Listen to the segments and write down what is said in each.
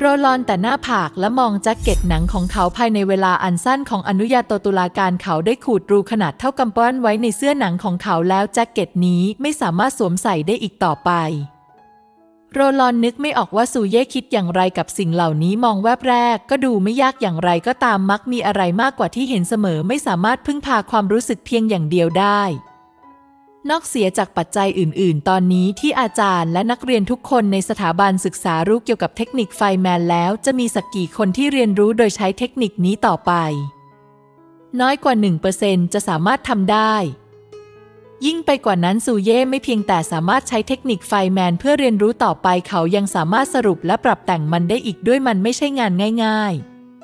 โรลอนแต่หน้าผากและมองแจ็คเก็ตหนังของเขาภายในเวลาอันสั้นของอนุญาโตตุลาการเขาได้ขูดรูขนาดเท่ากำปั้นไว้ในเสื้อหนังของเขาแล้วแจ็คเก็ตนี้ไม่สามารถสวมใส่ได้อีกต่อไป โรลอนนึกไม่ออกว่าซูเย่คิดอย่างไรกับสิ่งเหล่านี้มองแวบแรก ก็ดูไม่ยากอย่างไรก็ตามมักมีอะไรมากกว่าที่เห็นเสมอไม่สามารถพึ่งพาความรู้สึกเพียงอย่างเดียวได้ นอกเสียจากปัจจัยอื่น ๆ ตอนนี้ที่อาจารย์และนักเรียนทุกคนในสถาบันศึกษารู้เกี่ยวกับเทคนิคไฟแมนแล้วจะมีสักกี่คนที่เรียนรู้โดยใช้เทคนิคนี้ต่อไป น้อยกว่า 1%จะสามารถทำได้ ยิ่งไปกว่านั้นซูเย่ไม่เพียงแต่สามารถใช้เทคนิคไฟแมนเพื่อเรียนรู้ต่อไปเขายังสามารถสรุปและปรับแต่งมันได้อีกด้วยมันไม่ใช่งานง่าย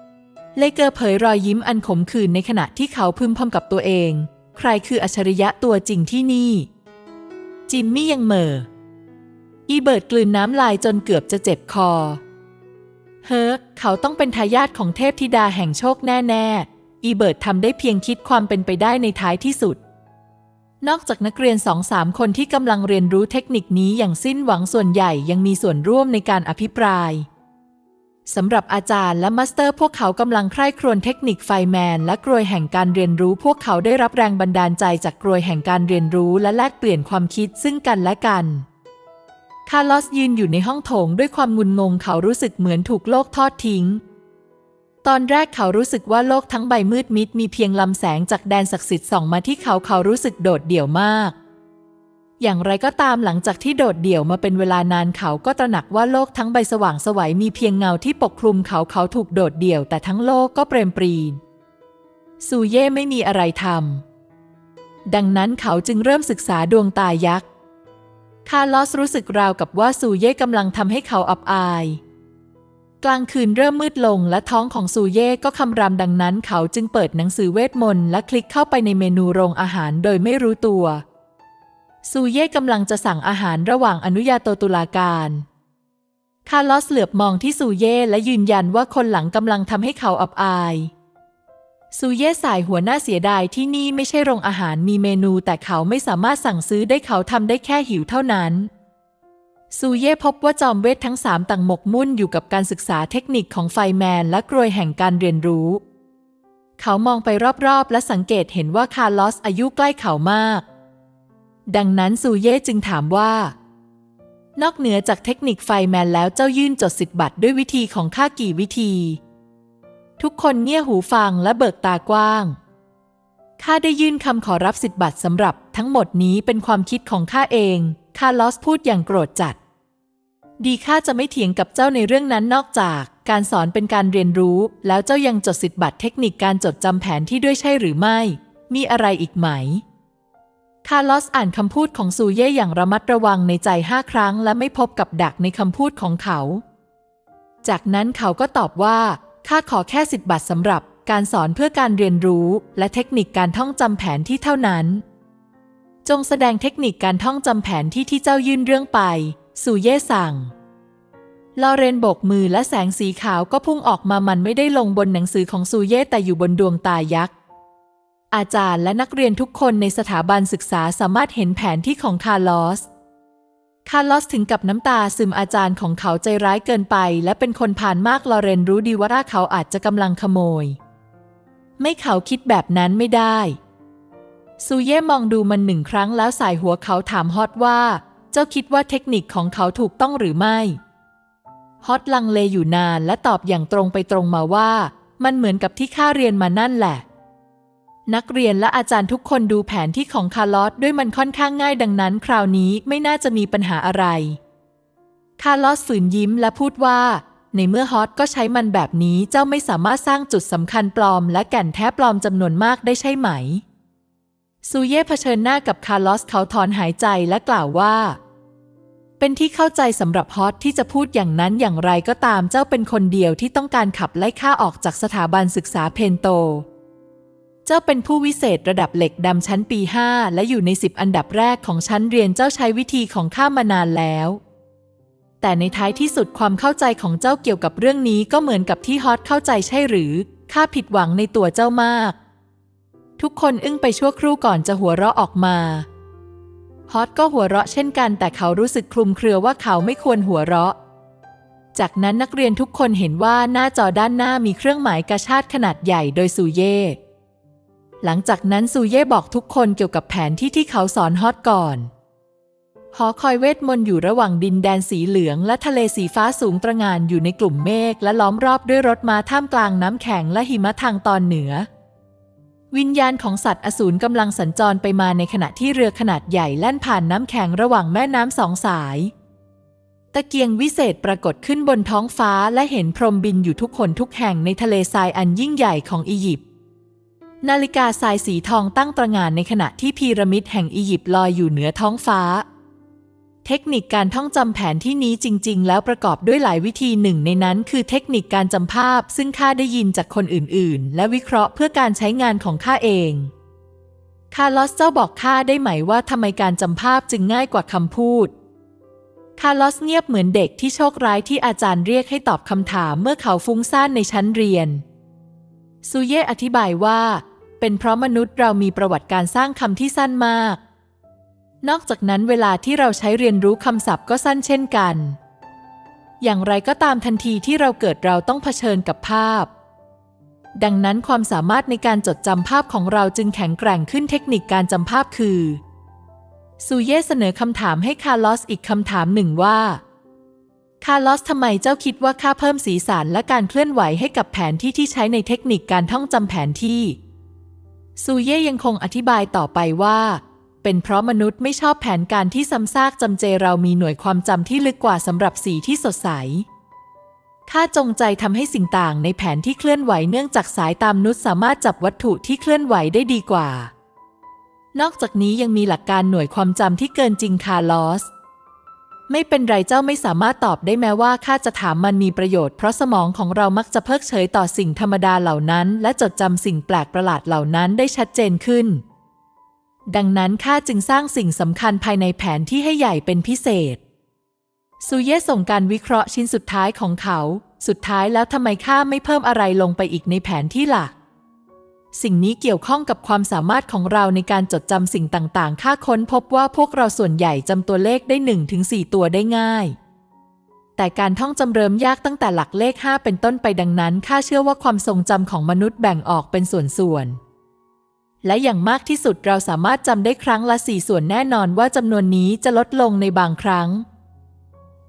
ๆ เลเกอร์เผยรอยยิ้มอันขมขื่นในขณะที่เขาพึมพำกับตัวเอง ใครคืออัจฉริยะตัวจริงที่นี่ จิมมี่ยังเหม่อ อีเบิร์ดกลืนน้ำลายจนเกือบจะเจ็บคอ เฮ้อเขาต้องเป็นทายาทของเทพธิดาแห่งโชคแน่ๆ อีเบิร์ดทำได้เพียงคิดความเป็นไปได้ในท้ายที่สุด นอกจากนักเรียนสองสามคนที่กำลังเรียนรู้เทคนิคนี้อย่างสิ้นหวังส่วนใหญ่ยังมีส่วนร่วมในการอภิปราย สำหรับอาจารย์และมาสเตอร์พวกเขากำลังใคร่ครวญเทคนิคไฟแมน และกรวยแห่งการเรียนรู้ พวกเขาได้รับแรงบันดาลใจจากกรวยแห่งการเรียนรู้ และแลกเปลี่ยนความคิดซึ่งกันและกัน คาร์ลอสยืนอยู่ในห้องโถงด้วยความงุนงงเขารู้สึกเหมือนถูกโลกทอดทิ้ง ตอนแรกเขารู้สึกว่าโลกทั้งใบมืดมิดมีเพียงลำแสงจากแดนศักดิ์สิทธิ์ส่องมาที่เขาเขารู้สึกโดดเดี่ยวมาก อย่างไรก็ตามหลังจากที่โดดเดี่ยวมาเป็นเวลานานเขาก็ตระหนักว่าโลกทั้งใบสว่างสวัยมีเพียงเงาที่ปกคลุมเขาเขาถูกโดดเดี่ยวแต่ทั้งโลกก็เปรมปรีซูเย่ไม่มีอะไรทำดังนั้นเขาจึงเริ่มศึกษาดวงตายักษ์คาร์ลอสรู้สึกราวกับว่าซูเย่กำลังทำให้เขาอับอาย กลางคืนเริ่มมืดลงและท้องของซูเย่ก็คำรามดังนั้นเขาจึงเปิดหนังสือเวทมนต์และคลิกเข้าไปในเมนูโรงอาหารโดยไม่รู้ตัว ซูเย่กำลังจะสั่งอาหารระหว่างอนุญาโตตุลาการ คาร์ลอสเหลือบมองที่ซูเย่และยืนยันว่าคนหลังกำลังทำให้เขาอับอาย ซูเย่สายหัวหน้าเสียดายที่นี่ไม่ใช่โรงอาหารมีเมนูแต่เขาไม่สามารถสั่งซื้อได้เขาทำได้แค่หิวเท่านั้น ซูเย่พบว่าจอมเวททั้งสามต่างหมกมุ่นอยู่กับการศึกษาเทคนิคของไฟแมนและกรวยแห่งการเรียนรู้เขามองไปรอบๆ และสังเกตเห็นว่าคาร์ลอสอายุใกล้เขามาก ดังนั้นซูเย่จึงถามว่า นอกเหนือจากเทคนิคไฟแมนแล้วเจ้ายื่นจดสิทธิบัตรด้วยวิธีของข้ากี่วิธี ทุกคนเงี่ยหูฟังและเบิกตากว้างข้าได้ยื่นคำขอรับสิทธิบัตรสำหรับทั้งหมดนี้เป็นความคิดของข้าเองคาลอสพูดอย่างโกรธจัด ดีข้าจะไม่เถียงกับเจ้าในเรื่องนั้นนอกจาก การสอนเป็นการเรียนรู้ แล้วเจ้ายังจดสิทธิบัตรเทคนิคการจดจำแผนที่ด้วยใช่หรือไม่ มีอะไรอีกไหม คาร์ลอสอ่านคำพูดของซูเย่อย่างระมัดระวังในใจห้าครั้ง และไม่พบกับดักในคำพูดของเขา จากนั้นเขาก็ตอบว่าข้าขอแค่สิทธิบัตรสำหรับการสอนเพื่อการเรียนรู้ และเทคนิคการท่องจำแผนที่เท่านั้น จงแสดงเทคนิคการท่องจำแผนที่ที่เจ้ายื่นเรื่องไป ซูเย่สั่งลอเรนโบกมือและแสงสีขาวก็พุ่งออกมามันไม่ได้ลงบนหนังสือของซูเย่แต่อยู่บนดวงตายักษ์ อาจารย์และนักเรียนทุกคนในสถาบันศึกษาสามารถเห็นแผนที่ของคาร์ลอส คาร์ลอสถึงกับน้ำตาซึมอาจารย์ของเขาใจร้ายเกินไป และเป็นคนผ่านมากลอเรนรู้ดีว่าเขาอาจจะกำลังขโมย ไม่เขาคิดแบบนั้นไม่ได้ ซูเย่มองดูมันหนึ่งครั้งแล้วสายหัวเขาถามฮอตว่า เจ้าคิดว่าเทคนิคของเขาถูกต้องหรือไม่ ฮอตลังเลอยู่นานและตอบอย่างตรงไปตรงมาว่า มันเหมือนกับที่ข้าเรียนมานั่นแหละ นักเรียนและอาจารย์ทุกคนดูแผนที่ของคาร์ลอสด้วยมันค่อนข้างง่ายดังนั้น คราวนี้ไม่น่าจะมีปัญหาอะไร คาร์ลอสฝืนยิ้มและพูดว่า ในเมื่อฮอตก็ใช้มันแบบนี้เจ้าไม่สามารถสร้างจุดสำคัญปลอม และแก่นแท้ปลอมจำนวนมากได้ใช่ไหม ซูเย่เผชิญหน้ากับคาร์ลอสเขาถอนหายใจและกล่าวว่า เป็นที่เข้าใจสำหรับฮอตที่จะพูดอย่างนั้นอย่างไรก็ตามเจ้าเป็นคนเดียวที่ต้องการขับไล่ข้าออกจากสถาบันศึกษาเพนโต เจ้าเป็นผู้วิเศษระดับเหล็กดำชั้นปี5และอยู่ใน10อันดับแรกของชั้นเรียนเจ้าใช้วิธีของข้ามานานแล้ว แต่ในท้ายที่สุดความเข้าใจของเจ้าเกี่ยวกับเรื่องนี้ก็เหมือนกับที่ฮอตเข้าใจใช่หรือข้าผิดหวังในตัวเจ้ามาก ทุกคนอึ้งไปชั่วครู่ก่อนจะหัวเราะออกมาฮอตก็หัวเราะเช่นกัน แต่เขารู้สึกคลุมเครือว่าเขาไม่ควรหัวเราะ จากนั้นนักเรียนทุกคนเห็นว่าหน้าจอด้านหน้ามีเครื่องหมายกาชาดขนาดใหญ่โดยซูเย่ หลังจากนั้นซูเย่บอกทุกคนเกี่ยวกับแผนที่ที่เขาสอนฮอตก่อน หอคอยเวทมนต์อยู่ระหว่างดินแดนสีเหลือง และทะเลสีฟ้าสูงตระหงานอยู่ในกลุ่มเมฆและล้อมรอบด้วยรถม้าท่ามกลางน้ำแข็งและหิมะทางตอนเหนือ วิญญาณของสัตว์อสูรกำลังสัญจรไปมาในขณะที่เรือขนาดใหญ่แล่นผ่านน้ำแข็งระหว่างแม่น้ำสองสายตะเกียงวิเศษปรากฏขึ้นบนท้องฟ้าและเห็นพรมบินอยู่ทุกคนทุกแห่งในทะเลทรายอันยิ่งใหญ่ของอียิปต์ นาฬิกาทรายสีทองตั้งตระหง่านในขณะที่พีระมิดแห่งอียิปต์ลอยอยู่เหนือท้องฟ้า เทคนิคการท่องจำแผนที่นี้จริง ๆ แล้วประกอบด้วยหลายวิธีหนึ่งในนั้นคือเทคนิคการจำภาพ ซึ่งข้าได้ยินจากคนอื่น ๆ และวิเคราะห์เพื่อการใช้งานของข้าเองคาร์ลอสเจ้าบอกข้าได้ไหมว่าทำไมการจำภาพจึงง่ายกว่าคำพูดคาร์ลอสเงียบเหมือนเด็กที่โชคร้ายที่อาจารย์เรียกให้ตอบคำถามเมื่อเขาฟุ้งซ่านในชั้นเรียนซูเย่อธิบายว่า เป็นเพราะมนุษย์เรามีประวัติการสร้างคำที่สั้นมาก นอกจากนั้นเวลาที่เราใช้เรียนรู้คำศัพท์ก็สั้นเช่นกัน อย่างไรก็ตามทันทีที่เราเกิดเราต้องเผชิญกับภาพ ดังนั้นความสามารถในการจดจำภาพของเราจึงแข็งแกร่งขึ้นเทคนิคการจำภาพคือซูเย่เสนอคำถามให้คาร์ลอสอีกคำถามหนึ่งว่า คาร์ลอสทำไมเจ้าคิดว่าข้าเพิ่มสีสันและการเคลื่อนไหวให้กับแผนที่ที่ใช้ในเทคนิคการท่องจำแผนที่ ซูเย่ยังคงอธิบายต่อไปว่า เป็นเพราะมนุษย์ไม่ชอบแผนการที่ซ้ำซากจำเจเรามีหน่วยความจำที่ลึกกว่าสำหรับสีที่สดใสข้าจงใจทำให้สิ่งต่างในแผนที่เคลื่อนไหวเนื่องจากสายตามนุษย์สามารถจับวัตถุที่เคลื่อนไหวได้ดีกว่า นอกจากนี้ยังมีหลักการหน่วยความจำที่เกินจริงคาร์ลอส ไม่เป็นไรเจ้าไม่สามารถตอบได้แม้ว่าข้าจะถามมันมีประโยชน์เพราะสมองของเรามักจะเพิกเฉยต่อสิ่งธรรมดาเหล่านั้น และจดจำสิ่งแปลกประหลาดเหล่านั้นได้ชัดเจนขึ้น ดังนั้นข้าจึงสร้างสิ่งสำคัญภายในแผนที่ให้ใหญ่เป็นพิเศษซูเย่ส่งการวิเคราะห์ชิ้นสุดท้ายของเขา สุดท้ายแล้วทำไมข้าไม่เพิ่มอะไรลงไปอีกในแผนที่ล่ะ สิ่งนี้เกี่ยวข้องกับความสามารถของเราในการจดจำสิ่งต่างๆข้าค้นพบว่าพวกเราส่วนใหญ่จำตัวเลขได้1ถึง4ตัวได้ง่าย แต่การท่องจำเริมยากตั้งแต่หลักเลข 5 เป็นต้นไปดังนั้นข้าเชื่อว่าความทรงจำของมนุษย์แบ่งออกเป็นส่วนๆ และอย่างมากที่สุดเราสามารถจำได้ครั้งละสี่ส่วนแน่นอนว่าจำนวนนี้จะลดลงในบางครั้ง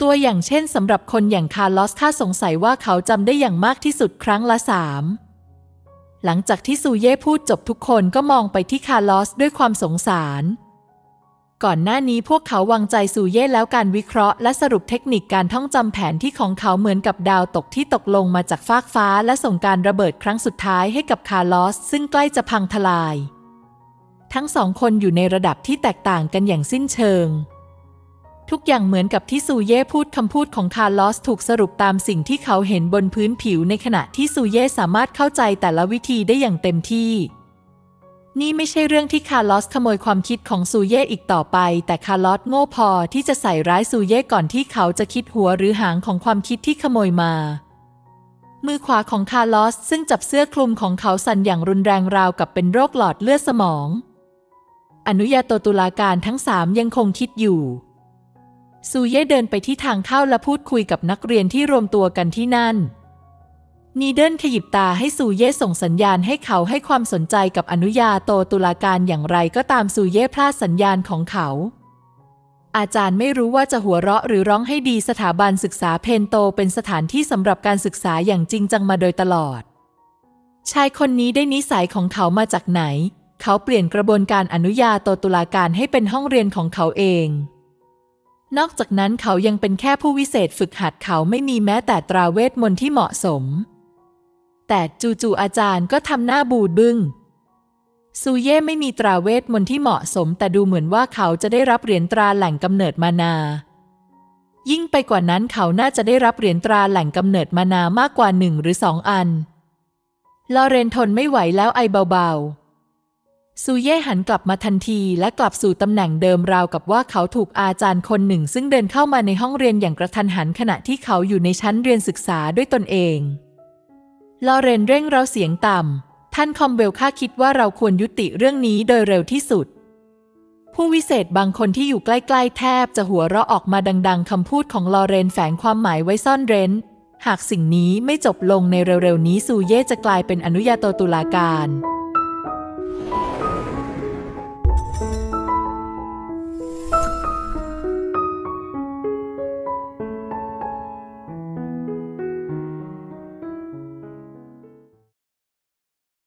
ตัวอย่างเช่นสำหรับคนอย่างคาร์ลอสข้าสงสัยว่าเขาจำได้อย่างมากที่สุดครั้งละสาม หลังจากที่ซูเย่พูดจบทุกคนก็มองไปที่คาร์ลอสด้วยความสงสาร ก่อนหน้านี้พวกเขาวางใจซูเย่แล้วการวิเคราะห์และสรุปเทคนิคการท่องจำแผนที่ของเขาเหมือนกับดาวตกที่ตกลงมาจากฟากฟ้าและส่งการระเบิดครั้งสุดท้ายให้กับคาร์ลอสซึ่งใกล้จะพังทลาย ทั้งสองคนอยู่ในระดับที่แตกต่างกันอย่างสิ้นเชิง ทุกอย่างเหมือนกับที่ซูเย่พูดคำพูดของคาร์ลอสถูกสรุปตามสิ่งที่เขาเห็นบนพื้นผิวในขณะที่ซูเย่สามารถเข้าใจแต่ละวิธีได้อย่างเต็มที่ นี่ไม่ใช่เรื่องที่คาร์ลอสขโมยความคิดของซูเย่อีกต่อไป แต่คาร์ลอสโง่พอที่จะใส่ร้ายซูเย่ก่อนที่เขาจะคิดหัวหรือหางของความคิดที่ขโมยมา มือขวาของคาร์ลอสซึ่งจับเสื้อคลุมของเขาสั่นอย่างรุนแรงราวกับเป็นโรคหลอดเลือดสมอง อนุญาโตตุลาการทั้งสามยังคงคิดอยู่ ซูเย่เดินไปที่ทางเข้าและพูดคุยกับนักเรียนที่รวมตัวกันที่นั่น นีเดิลขยิบตาให้ซูเย่ส่งสัญญาณให้เขาให้ความสนใจกับอนุญาโตตุลาการอย่างไรก็ตามซูเย่พลาดสัญญาณของเขา อาจารย์ไม่รู้ว่าจะหัวเราะหรือร้องให้ดีสถาบันศึกษาเพนโตเป็นสถานที่สำหรับการศึกษาอย่างจริงจังมาโดยตลอด ชายคนนี้ได้นิสัยของเขามาจากไหน เขาเปลี่ยนกระบวนการอนุญาโตตุลาการให้เป็นห้องเรียนของเขาเอง นอกจากนั้นเขายังเป็นแค่ผู้วิเศษฝึกหัดเขาไม่มีแม้แต่ตราเวทมนต์ที่เหมาะสม แต่จู่ๆอาจารย์ก็ทำหน้าบูดบึง้งซูเย่ไม่มีตราเวทมนต์ที่เหมาะสม แต่ดูเหมือนว่าเขาจะได้รับเหรียญตราแหล่งกำเนิดมานา ยิ่งไปกว่านั้นเขาน่าจะได้รับเหรียญตราแหล่งกำเนิดมานามากกว่าหนึ่งหรือสองอัน ลอเรนทนไม่ไหวแล้วไอเบา ซูเย่หันกลับมาทันทีและกลับสู่ตำแหน่งเดิมราวกับว่าเขาถูกอาจารย์คนหนึ่ง ซึ่งเดินเข้ามาในห้องเรียนอย่างกระทันหันขณะที่เขาอยู่ในชั้นเรียนศึกษาด้วยตนเองลอเรนเร่งเราเสียงต่ำ ท่านคอมเบลข้าคิดว่าเราควรยุติเรื่องนี้โดยเร็วที่สุด ผู้วิเศษบางคนที่อยู่ใกล้ๆ แทบจะหัวเราะออกมาดัง ๆคำพูดของลอเรนแฝงความหมายไว้ซ่อนเร้น หากสิ่งนี้ไม่จบลงในเร็วๆนี้ซูเย่จะกลายเป็นอนุญาโตตุลาการ